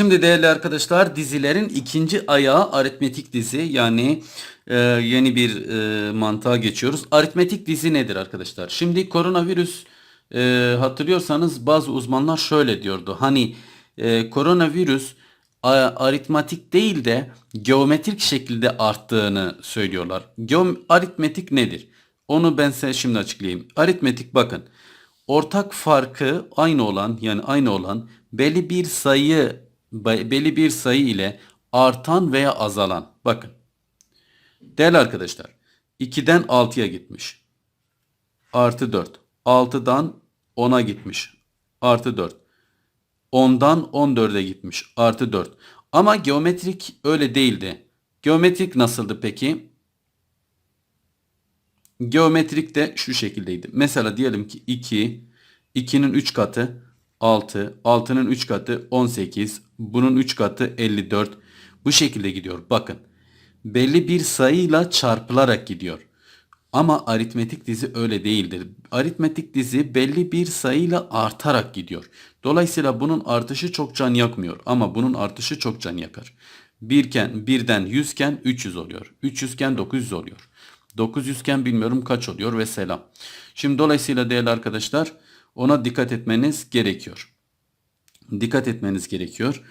şimdi değerli arkadaşlar dizilerin ikinci ayağı aritmetik dizi yani e, yeni bir e, mantığa geçiyoruz. Aritmetik dizi nedir arkadaşlar? Şimdi koronavirüs e, hatırlıyorsanız bazı uzmanlar şöyle diyordu. Hani e, koronavirüs a- aritmatik değil de geometrik şekilde arttığını söylüyorlar. Geom aritmetik nedir? Onu ben size şimdi açıklayayım. Aritmetik bakın. Ortak farkı aynı olan yani aynı olan belli bir sayı belli bir sayı ile artan veya azalan. Bakın. Değerli arkadaşlar 2'den 6'ya gitmiş. Artı 4. 6'dan 10'a gitmiş. Artı 4. 10'dan 14'e gitmiş. Artı 4. Ama geometrik öyle değildi. Geometrik nasıldı peki? Geometrik de şu şekildeydi. Mesela diyelim ki 2, 2'nin 3 katı 6, 6'nın 3 katı 18, bunun 3 katı 54. Bu şekilde gidiyor. Bakın. Belli bir sayıyla çarpılarak gidiyor. Ama aritmetik dizi öyle değildir. Aritmetik dizi belli bir sayıyla artarak gidiyor. Dolayısıyla bunun artışı çok can yakmıyor ama bunun artışı çok can yakar. Birken birden 100 iken 300 oluyor. 300 iken 900 oluyor. 900 iken bilmiyorum kaç oluyor ve selam. Şimdi dolayısıyla değerli arkadaşlar ona dikkat etmeniz gerekiyor. Dikkat etmeniz gerekiyor.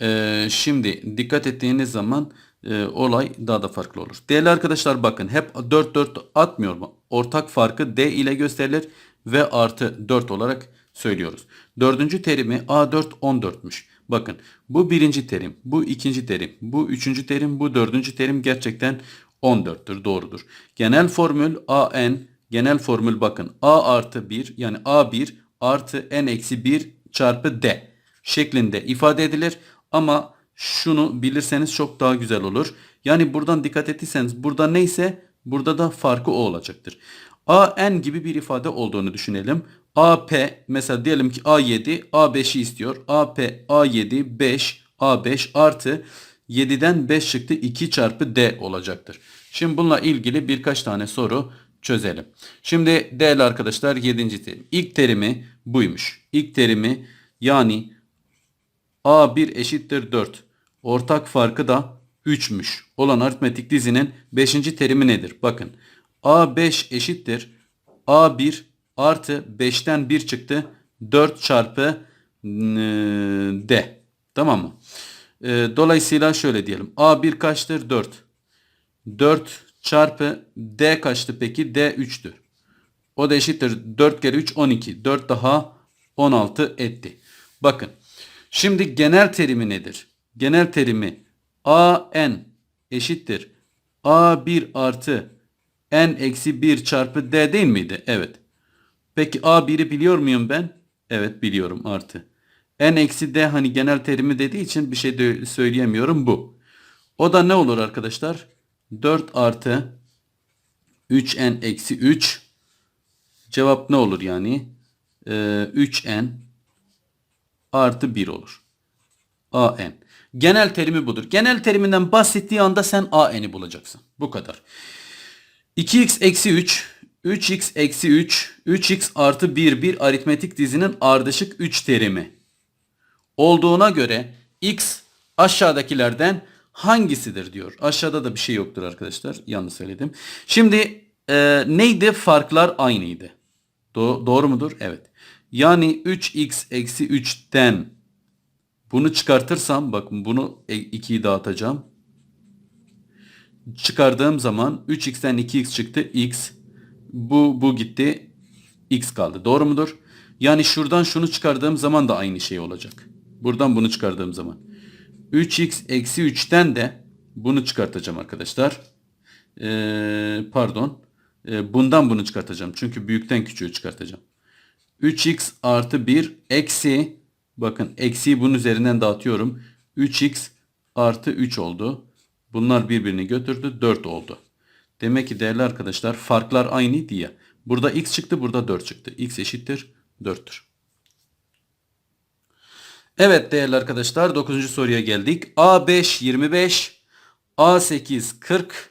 Ee, şimdi dikkat ettiğiniz zaman e, olay daha da farklı olur. Değerli arkadaşlar bakın hep 4 4 atmıyor mu? Ortak farkı D ile gösterilir ve artı 4 olarak söylüyoruz. Dördüncü terimi A4 14'müş. Bakın bu birinci terim, bu ikinci terim, bu üçüncü terim, bu dördüncü terim gerçekten 14'tür doğrudur. Genel formül AN genel formül bakın A artı 1 yani A1 artı N eksi 1 çarpı D şeklinde ifade edilir. Ama şunu bilirseniz çok daha güzel olur. Yani buradan dikkat ettiyseniz burada neyse burada da farkı o olacaktır. AN gibi bir ifade olduğunu düşünelim. AP mesela diyelim ki A7 A5'i istiyor. AP A7 5 A5 artı 7'den 5 çıktı 2 çarpı D olacaktır. Şimdi bununla ilgili birkaç tane soru çözelim. Şimdi değerli arkadaşlar 7. terim. İlk terimi buymuş. İlk terimi yani A1 eşittir 4. Ortak farkı da 3'müş. Olan aritmetik dizinin 5. terimi nedir? Bakın A5 eşittir A1 artı 5'ten 1 çıktı 4 çarpı D. Tamam mı? E, Dolayısıyla şöyle diyelim. A1 kaçtır? 4. 4 çarpı D kaçtı peki? D 3'tür. O da eşittir 4 kere 3 12. 4 daha 16 etti. Bakın. Şimdi genel terimi nedir? Genel terimi AN eşittir. A1 artı N eksi 1 çarpı D değil miydi? Evet. Peki A1'i biliyor muyum ben? Evet biliyorum artı. N eksi D hani genel terimi dediği için bir şey de söyleyemiyorum bu. O da ne olur arkadaşlar? 4 artı 3N eksi 3 cevap ne olur yani? Ee, 3N artı 1 olur. AN. Genel terimi budur. Genel teriminden bahsettiği anda sen AN'i bulacaksın. Bu kadar. 2x eksi 3, 3x eksi 3, 3x artı 1 bir aritmetik dizinin ardışık 3 terimi olduğuna göre x aşağıdakilerden hangisidir diyor. Aşağıda da bir şey yoktur arkadaşlar. Yanlış söyledim. Şimdi e, neydi? Farklar aynıydı. Do- doğru mudur? Evet. Yani 3x eksi 3'ten bunu çıkartırsam bakın bunu 2'yi dağıtacağım. Çıkardığım zaman 3x'ten 2x çıktı. x. Bu, bu gitti. x kaldı. Doğru mudur? Yani şuradan şunu çıkardığım zaman da aynı şey olacak. Buradan bunu çıkardığım zaman. 3x eksi 3'ten de bunu çıkartacağım arkadaşlar. Ee, pardon. Ee, bundan bunu çıkartacağım. Çünkü büyükten küçüğü çıkartacağım. 3x artı 1 eksi bakın eksiyi bunun üzerinden dağıtıyorum. 3x artı 3 oldu. Bunlar birbirini götürdü 4 oldu. Demek ki değerli arkadaşlar farklar aynıydı ya. Burada x çıktı burada 4 çıktı. x eşittir 4'tür. Evet değerli arkadaşlar 9. soruya geldik. A5 25, A8 40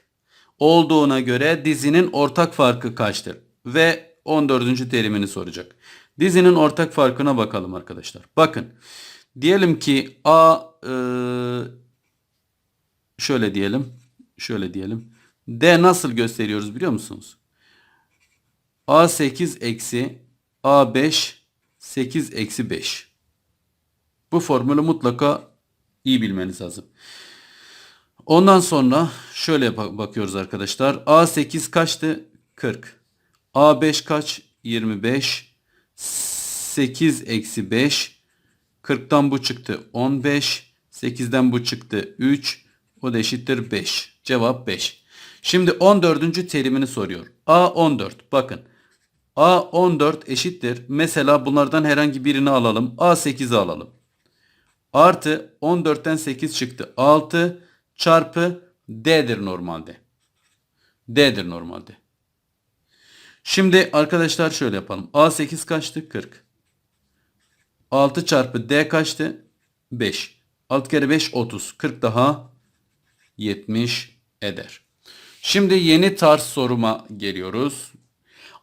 olduğuna göre dizinin ortak farkı kaçtır? Ve 14. terimini soracak. Dizinin ortak farkına bakalım arkadaşlar. Bakın Diyelim ki A e, şöyle diyelim. Şöyle diyelim. D nasıl gösteriyoruz biliyor musunuz? A8 eksi A5 8 eksi 5. Bu formülü mutlaka iyi bilmeniz lazım. Ondan sonra şöyle bak- bakıyoruz arkadaşlar. A8 kaçtı? 40. A5 kaç? 25. 8 eksi 5. 40'tan bu çıktı 15. 8'den bu çıktı 3. O da eşittir 5. Cevap 5. Şimdi 14. terimini soruyor. A14 bakın. A14 eşittir. Mesela bunlardan herhangi birini alalım. A8'i alalım. Artı 14'ten 8 çıktı. 6 çarpı D'dir normalde. D'dir normalde. Şimdi arkadaşlar şöyle yapalım. A8 kaçtı? 40. 6 çarpı D kaçtı? 5. 6 kere 5 30. 40 daha 70 eder. Şimdi yeni tarz soruma geliyoruz.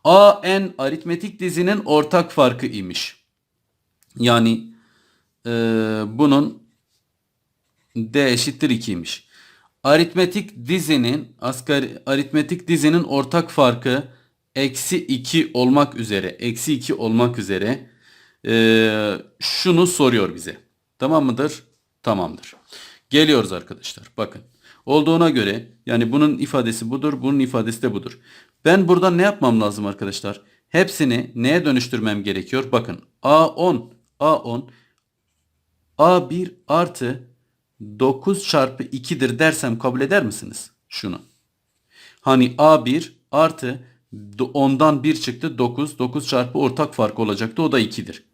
A n aritmetik dizinin ortak farkı imiş. Yani e, bunun D eşittir 2'ymiş. Aritmetik dizinin asgari aritmetik dizinin ortak farkı eksi 2 olmak üzere eksi 2 olmak üzere e, şunu soruyor bize. Tamam mıdır? Tamamdır. Geliyoruz arkadaşlar. Bakın. Olduğuna göre yani bunun ifadesi budur, bunun ifadesi de budur. Ben burada ne yapmam lazım arkadaşlar? Hepsini neye dönüştürmem gerekiyor? Bakın A10, A10 A1 artı 9 çarpı 2'dir dersem kabul eder misiniz? Şunu. Hani A1 artı 10'dan 1 çıktı 9. 9 çarpı ortak fark olacaktı. O da 2'dir.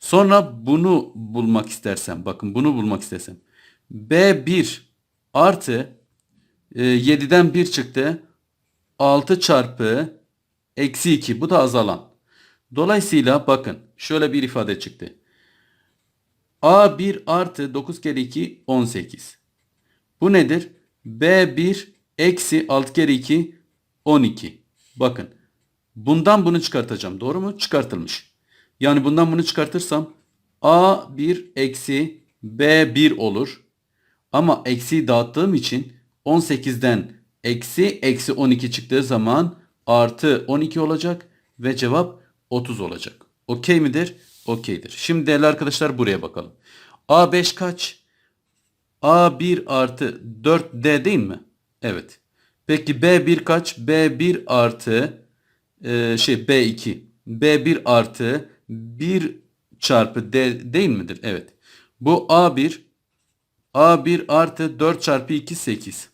Sonra bunu bulmak istersem bakın bunu bulmak istersem B1 artı e, 7'den 1 çıktı 6 çarpı eksi 2 bu da azalan. Dolayısıyla bakın şöyle bir ifade çıktı. A1 artı 9 kere 2 18. Bu nedir? B1 eksi 6 kere 2 12. Bakın bundan bunu çıkartacağım. Doğru mu? Çıkartılmış. Yani bundan bunu çıkartırsam A1 eksi B1 olur. Ama eksiyi dağıttığım için 18'den eksi eksi 12 çıktığı zaman artı 12 olacak ve cevap 30 olacak. Okey midir? Okeydir. Şimdi değerli arkadaşlar buraya bakalım. A5 kaç? A1 artı 4D değil mi? Evet. Peki B1 kaç? B1 artı e, şey B2. B1 artı 1 çarpı D değil midir? Evet. Bu A1 A1 artı 4 çarpı 2 8.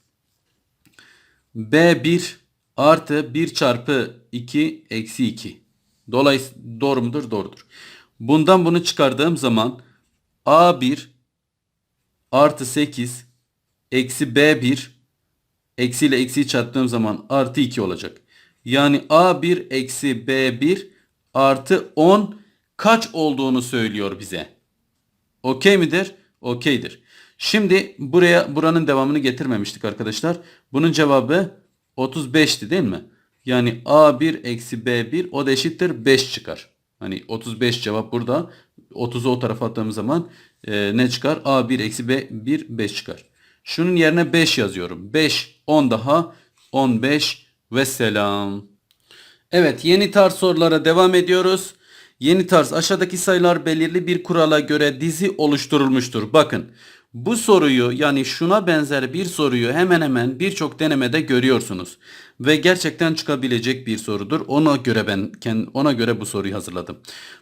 B1 artı 1 çarpı 2 eksi 2. Dolayısıyla doğru mudur? Doğrudur. Bundan bunu çıkardığım zaman A1 artı 8 eksi B1 eksi ile eksiyi çarptığım zaman artı 2 olacak. Yani A1 eksi B1 artı 10 kaç olduğunu söylüyor bize. Okey midir? Okeydir. Şimdi buraya buranın devamını getirmemiştik arkadaşlar. Bunun cevabı 35'ti değil mi? Yani A1 eksi B1 o da eşittir 5 çıkar. Hani 35 cevap burada. 30'u o tarafa attığım zaman e, ne çıkar? A1 eksi B1 5 çıkar. Şunun yerine 5 yazıyorum. 5 10 daha 15 ve selam. Evet yeni tarz sorulara devam ediyoruz. Yeni tarz aşağıdaki sayılar belirli bir kurala göre dizi oluşturulmuştur. Bakın bu soruyu yani şuna benzer bir soruyu hemen hemen birçok denemede görüyorsunuz. Ve gerçekten çıkabilecek bir sorudur. Ona göre ben ona göre bu soruyu hazırladım.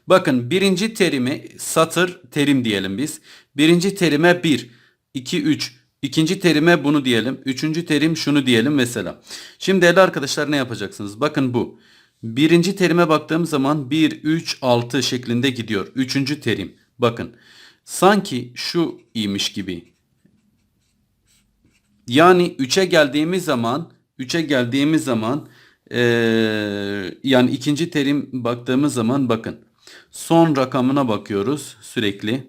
Bakın birinci terimi satır terim diyelim biz. Birinci terime 1, 2, 3. İkinci terime bunu diyelim. Üçüncü terim şunu diyelim mesela. Şimdi değerli arkadaşlar ne yapacaksınız? Bakın bu. Birinci terime baktığım zaman 1, 3, 6 şeklinde gidiyor. Üçüncü terim. Bakın. Sanki şu iyiymiş gibi. Yani 3'e geldiğimiz zaman 3'e geldiğimiz zaman ee, yani ikinci terim baktığımız zaman bakın. Son rakamına bakıyoruz sürekli.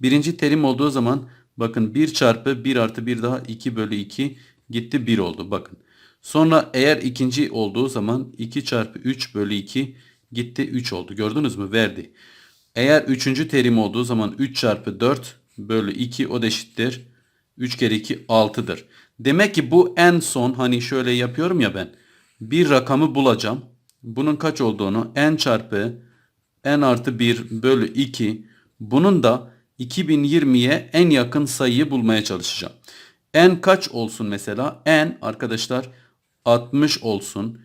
Birinci terim olduğu zaman bakın 1 çarpı 1 artı 1 daha 2 bölü 2 gitti 1 oldu bakın. Sonra eğer ikinci olduğu zaman 2 çarpı 3 bölü 2 gitti 3 oldu. Gördünüz mü? Verdi. Eğer üçüncü terim olduğu zaman 3 çarpı 4 bölü 2 o da eşittir. 3 kere 2 6'dır. Demek ki bu en son hani şöyle yapıyorum ya ben. Bir rakamı bulacağım. Bunun kaç olduğunu n çarpı n artı 1 bölü 2. Bunun da 2020'ye en yakın sayıyı bulmaya çalışacağım. n kaç olsun mesela? n arkadaşlar 60 olsun.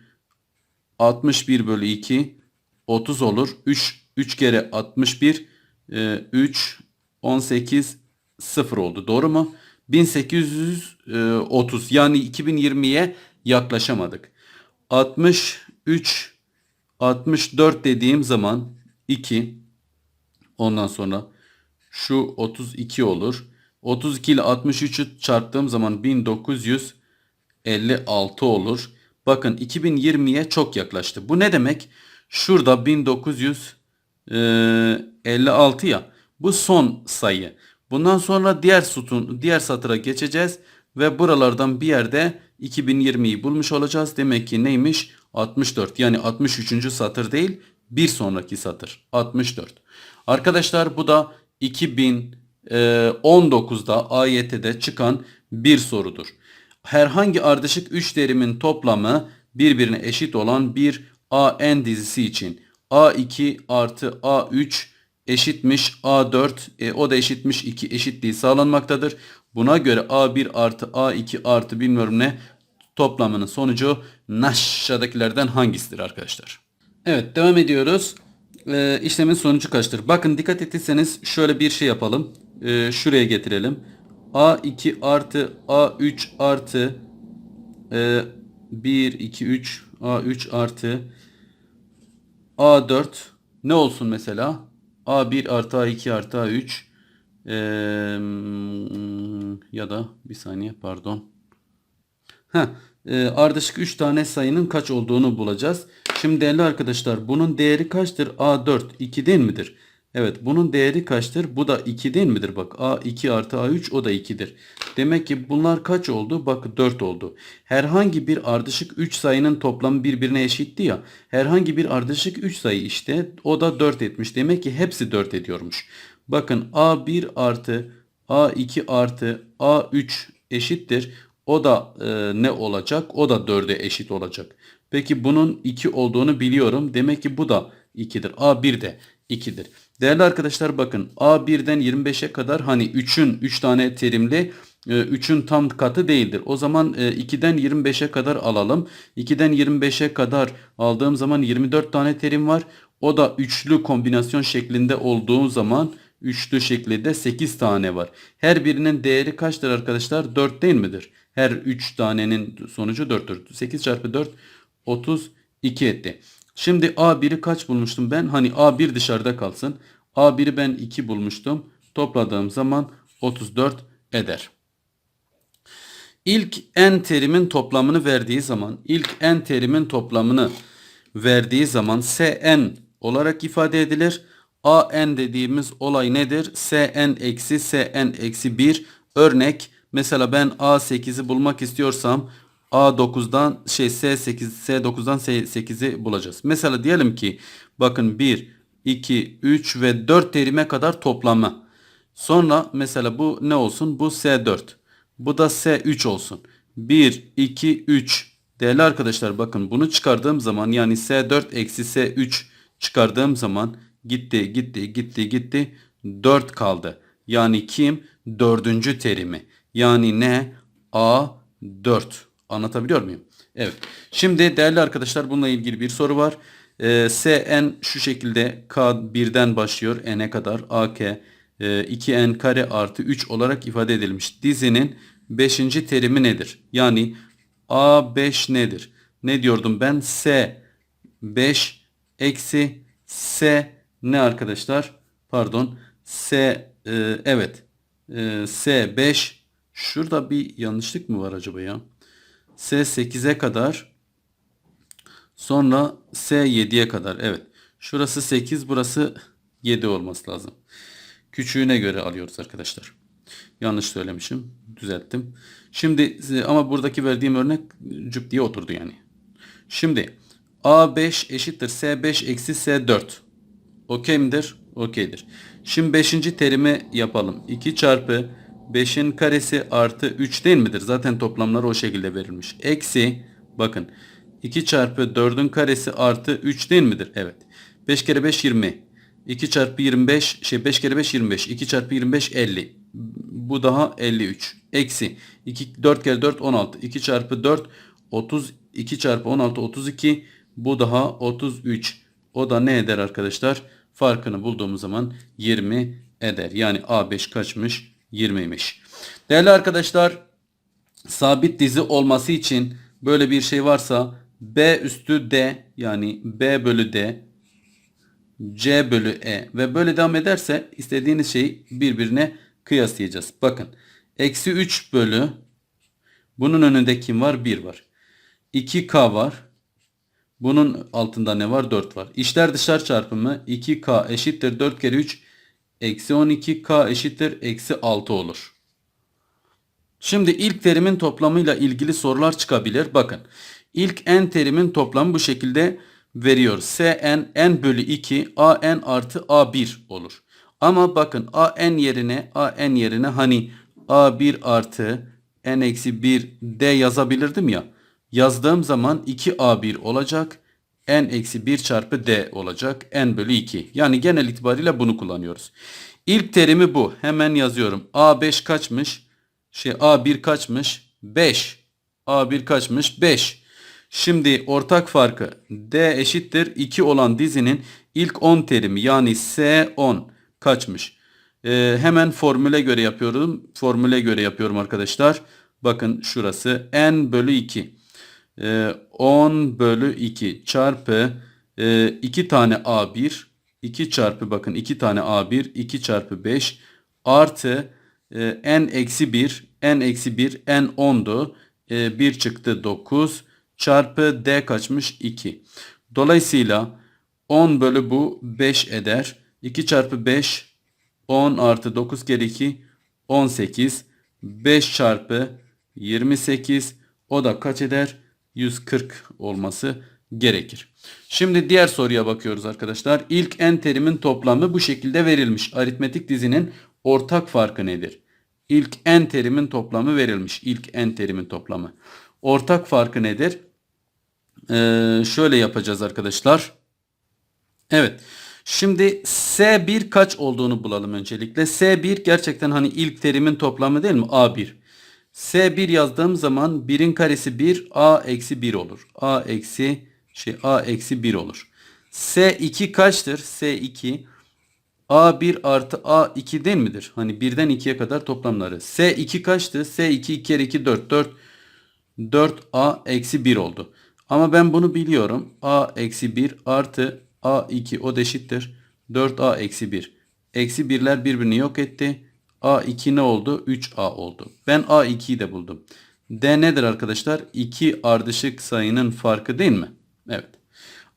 61 bölü 2 30 olur. 3 3 kere 61 e, 3 18 0 oldu. Doğru mu? 1830 yani 2020'ye yaklaşamadık. 63 64 dediğim zaman 2 ondan sonra şu 32 olur. 32 ile 63'ü çarptığım zaman 1956 olur. Bakın 2020'ye çok yaklaştı. Bu ne demek? Şurada 1956 ya. Bu son sayı. Bundan sonra diğer sütun, diğer satıra geçeceğiz ve buralardan bir yerde 2020'yi bulmuş olacağız. Demek ki neymiş? 64. Yani 63. satır değil, bir sonraki satır. 64. Arkadaşlar bu da 2019'da AYT'de çıkan bir sorudur. Herhangi ardışık 3 terimin toplamı birbirine eşit olan bir AN dizisi için A2 artı A3 eşitmiş A4 e, o da eşitmiş 2 eşitliği sağlanmaktadır. Buna göre A1 artı A2 artı bilmiyorum ne toplamının sonucu aşağıdakilerden hangisidir arkadaşlar? Evet devam ediyoruz. Ee, işlemin sonucu kaçtır? Bakın dikkat ettiyseniz şöyle bir şey yapalım. Ee, şuraya getirelim. A2 artı A3 artı e, 1, 2, 3 A3 artı A4 ne olsun mesela? A1 artı A2 artı A3 ee, ya da bir saniye pardon. Heh, e, ardışık 3 tane sayının kaç olduğunu bulacağız. Şimdi değerli arkadaşlar bunun değeri kaçtır? A4 2 değil midir? Evet bunun değeri kaçtır? Bu da 2 değil midir? Bak A2 artı A3 o da 2'dir. Demek ki bunlar kaç oldu? Bak 4 oldu. Herhangi bir ardışık 3 sayının toplamı birbirine eşitti ya. Herhangi bir ardışık 3 sayı işte o da 4 etmiş. Demek ki hepsi 4 ediyormuş. Bakın A1 artı A2 artı A3 eşittir. O da e, ne olacak? O da 4'e eşit olacak. Peki bunun 2 olduğunu biliyorum. Demek ki bu da 2'dir. A1 de 2'dir. Değerli arkadaşlar bakın A1'den 25'e kadar hani 3'ün 3 tane terimli 3'ün tam katı değildir. O zaman 2'den 25'e kadar alalım. 2'den 25'e kadar aldığım zaman 24 tane terim var. O da üçlü kombinasyon şeklinde olduğu zaman üçlü şeklinde 8 tane var. Her birinin değeri kaçtır arkadaşlar? 4 değil midir? Her 3 tanenin sonucu 4'tür. 8 çarpı 4 32 etti. Şimdi A1'i kaç bulmuştum ben? Hani A1 dışarıda kalsın. A1'i ben 2 bulmuştum. Topladığım zaman 34 eder. İlk n terimin toplamını verdiği zaman, ilk n terimin toplamını verdiği zaman Sn olarak ifade edilir. An dediğimiz olay nedir? Sn eksi Sn eksi 1 örnek. Mesela ben A8'i bulmak istiyorsam A9'dan şey S8 S9'dan S8'i bulacağız. Mesela diyelim ki bakın 1 2 3 ve 4 terime kadar toplamı. Sonra mesela bu ne olsun? Bu S4. Bu da S3 olsun. 1 2 3 Değerli arkadaşlar bakın bunu çıkardığım zaman yani S4 eksi S3 çıkardığım zaman gitti gitti gitti gitti 4 kaldı. Yani kim? Dördüncü terimi. Yani ne? A4. Anlatabiliyor muyum? Evet. Şimdi değerli arkadaşlar bununla ilgili bir soru var. Ee, Sn şu şekilde K1'den başlıyor n'e kadar AK e, 2n kare artı 3 olarak ifade edilmiş. Dizinin 5. terimi nedir? Yani A5 nedir? Ne diyordum ben? S 5 eksi S ne arkadaşlar? Pardon. S e, evet. E, S5 şurada bir yanlışlık mı var acaba ya? S8'e kadar sonra S7'ye kadar. Evet. Şurası 8 burası 7 olması lazım. Küçüğüne göre alıyoruz arkadaşlar. Yanlış söylemişim. Düzelttim. Şimdi ama buradaki verdiğim örnek cüp diye oturdu yani. Şimdi A5 eşittir S5 eksi S4. Okey midir? Okeydir. Şimdi 5. terimi yapalım. 2 çarpı 5'in karesi artı 3 değil midir? Zaten toplamları o şekilde verilmiş. Eksi bakın 2 çarpı 4'ün karesi artı 3 değil midir? Evet. 5 kere 5 20. 2 çarpı 25 şey 5 kere 5 25. 2 çarpı 25 50. Bu daha 53. Eksi 2 4 kere 4 16. 2 çarpı 4 30 2 çarpı 16 32. Bu daha 33. O da ne eder arkadaşlar? Farkını bulduğumuz zaman 20 eder. Yani A5 kaçmış? 20'ymiş. Değerli arkadaşlar sabit dizi olması için böyle bir şey varsa B üstü D yani B bölü D C bölü E ve böyle devam ederse istediğiniz şeyi birbirine kıyaslayacağız. Bakın eksi 3 bölü bunun önünde kim var? 1 var. 2K var. Bunun altında ne var? 4 var. İçler dışlar çarpımı 2K eşittir 4 kere 3 eksi 12K eşittir eksi 6 olur. Şimdi ilk terimin toplamıyla ilgili sorular çıkabilir. Bakın ilk n terimin toplamı bu şekilde veriyor. Sn n bölü 2 an artı a1 olur. Ama bakın an yerine an yerine hani a1 artı n eksi 1 d yazabilirdim ya. Yazdığım zaman 2a1 olacak. N eksi 1 çarpı d olacak. n bölü 2. Yani genel itibariyle bunu kullanıyoruz. İlk terimi bu. Hemen yazıyorum. a5 kaçmış? Şey A1 kaçmış? 5. A1 kaçmış? 5. Şimdi ortak farkı D eşittir 2 olan dizinin ilk 10 terimi yani S10 kaçmış? Ee, hemen formüle göre yapıyorum. Formüle göre yapıyorum arkadaşlar. Bakın şurası n bölü 2. Ee, 10 bölü 2 çarpı e, 2 tane A1 2 çarpı bakın 2 tane A1 2 çarpı 5 artı e, n eksi 1 n eksi 1 n 10'du. E, 1 çıktı 9 çarpı d kaçmış 2. Dolayısıyla 10 bölü bu 5 eder. 2 çarpı 5 10 artı 9 kere 2 18. 5 çarpı 28 o da kaç eder? 140 olması gerekir. Şimdi diğer soruya bakıyoruz arkadaşlar. İlk n terimin toplamı bu şekilde verilmiş. Aritmetik dizinin ortak farkı nedir? İlk n terimin toplamı verilmiş. İlk n terimin toplamı. Ortak farkı nedir? Ee, şöyle yapacağız arkadaşlar. Evet. Şimdi S1 kaç olduğunu bulalım öncelikle. S1 gerçekten hani ilk terimin toplamı değil mi? A1. S1 yazdığım zaman 1'in karesi 1 A eksi 1 olur. A eksi şey A eksi 1 olur. S2 kaçtır? S2 A1 artı A2 değil midir? Hani 1'den 2'ye kadar toplamları. S2 kaçtı? S2 2 kere 2 4 4 4A eksi 1 oldu. Ama ben bunu biliyorum. A eksi 1 artı A2 o da eşittir. 4A eksi 1. Eksi 1'ler birbirini yok etti. A2 ne oldu? 3A oldu. Ben A2'yi de buldum. D nedir arkadaşlar? 2 ardışık sayının farkı değil mi? Evet.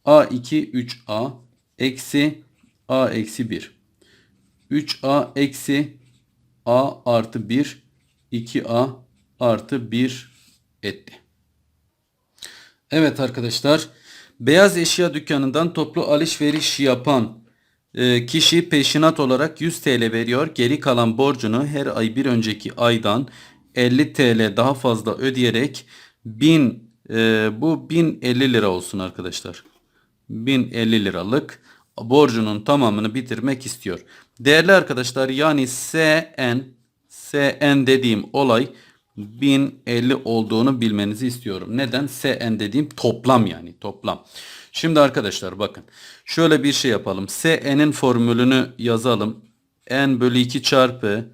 A2 3A eksi A eksi 1. 3A eksi A artı 1 2A artı 1 etti. Evet arkadaşlar beyaz eşya dükkanından toplu alışveriş yapan kişi peşinat olarak 100 TL veriyor. Geri kalan borcunu her ay bir önceki aydan 50 TL daha fazla ödeyerek 1000 e, bu 1050 lira olsun arkadaşlar. 1050 liralık borcunun tamamını bitirmek istiyor. Değerli arkadaşlar yani SN SN dediğim olay 1050 olduğunu bilmenizi istiyorum. Neden? SN dediğim toplam yani toplam. Şimdi arkadaşlar bakın şöyle bir şey yapalım. SN'in formülünü yazalım. N bölü 2 çarpı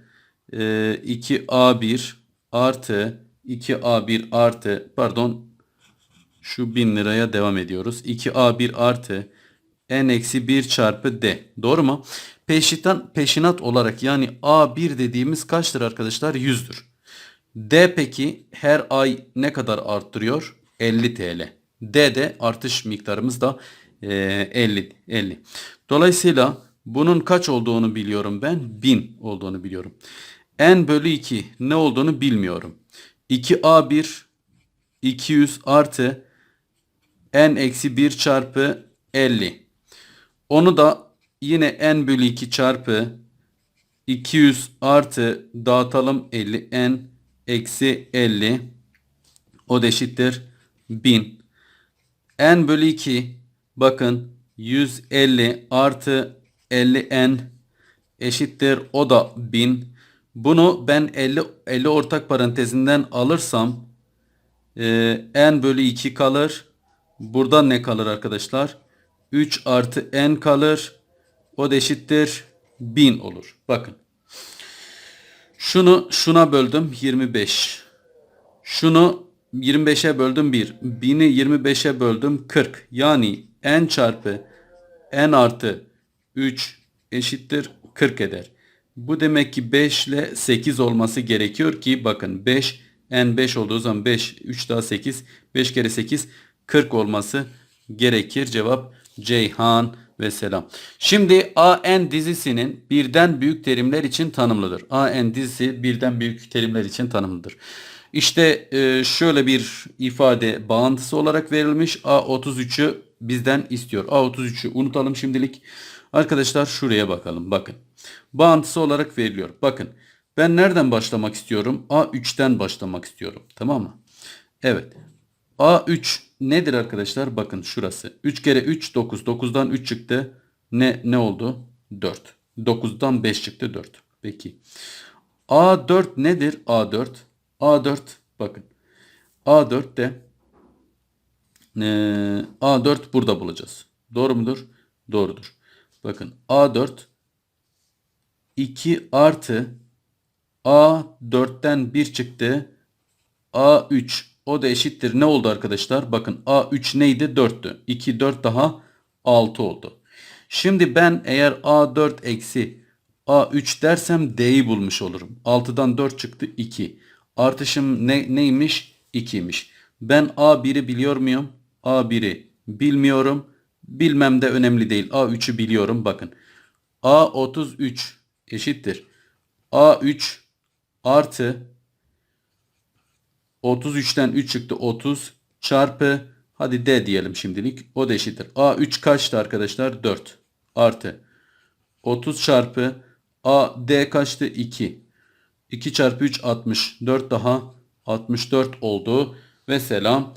e, 2A1 artı 2A1 artı pardon şu 1000 liraya devam ediyoruz. 2A1 artı n eksi 1 çarpı d. Doğru mu? Peşitan, peşinat olarak yani A1 dediğimiz kaçtır arkadaşlar? 100'dür. D peki her ay ne kadar arttırıyor? 50 TL. D de artış miktarımız da e, 50. 50. Dolayısıyla bunun kaç olduğunu biliyorum ben. 1000 olduğunu biliyorum. N bölü 2 ne olduğunu bilmiyorum. 2A1 200 artı n eksi 1 çarpı 50. Onu da yine n bölü 2 çarpı 200 artı dağıtalım 50 n eksi 50 o da eşittir 1000. n bölü 2 bakın 150 artı 50 n eşittir o da 1000. Bunu ben 50 50 ortak parantezinden alırsam e, n bölü 2 kalır. Buradan ne kalır arkadaşlar? 3 artı n kalır. O da eşittir 1000 olur. Bakın. Şunu şuna böldüm 25. Şunu 25'e böldüm 1. 1000'i 25'e böldüm 40. Yani n çarpı n artı 3 eşittir 40 eder. Bu demek ki 5 ile 8 olması gerekiyor ki bakın 5 n 5 olduğu zaman 5 3 daha 8 5 kere 8 40 olması gerekir. Cevap Ceyhan ve selam. Şimdi AN dizisinin birden büyük terimler için tanımlıdır. AN dizisi birden büyük terimler için tanımlıdır. İşte e, şöyle bir ifade bağıntısı olarak verilmiş. A33'ü bizden istiyor. A33'ü unutalım şimdilik. Arkadaşlar şuraya bakalım. Bakın. Bağıntısı olarak veriliyor. Bakın. Ben nereden başlamak istiyorum? A3'ten başlamak istiyorum. Tamam mı? Evet. A3 nedir arkadaşlar? Bakın şurası. 3 kere 3 9. 9'dan 3 çıktı. Ne ne oldu? 4. 9'dan 5 çıktı 4. Peki. A4 nedir? A4. A4 bakın. A4 de eee, A4 burada bulacağız. Doğru mudur? Doğrudur. Bakın A4 2 artı A4'ten 1 çıktı. A3 o da eşittir. Ne oldu arkadaşlar? Bakın A3 neydi? 4'tü. 2 4 daha 6 oldu. Şimdi ben eğer A4 eksi A3 dersem D'yi bulmuş olurum. 6'dan 4 çıktı 2. Artışım ne, neymiş? 2'ymiş. Ben A1'i biliyor muyum? A1'i bilmiyorum. Bilmem de önemli değil. A3'ü biliyorum. Bakın. A33 eşittir. A3 artı 33'ten 3 çıktı 30 çarpı hadi D diyelim şimdilik. O da eşittir. A3 kaçtı arkadaşlar? 4 artı 30 çarpı A D kaçtı? 2. 2 çarpı 3 60. 4 daha 64 oldu. Ve selam.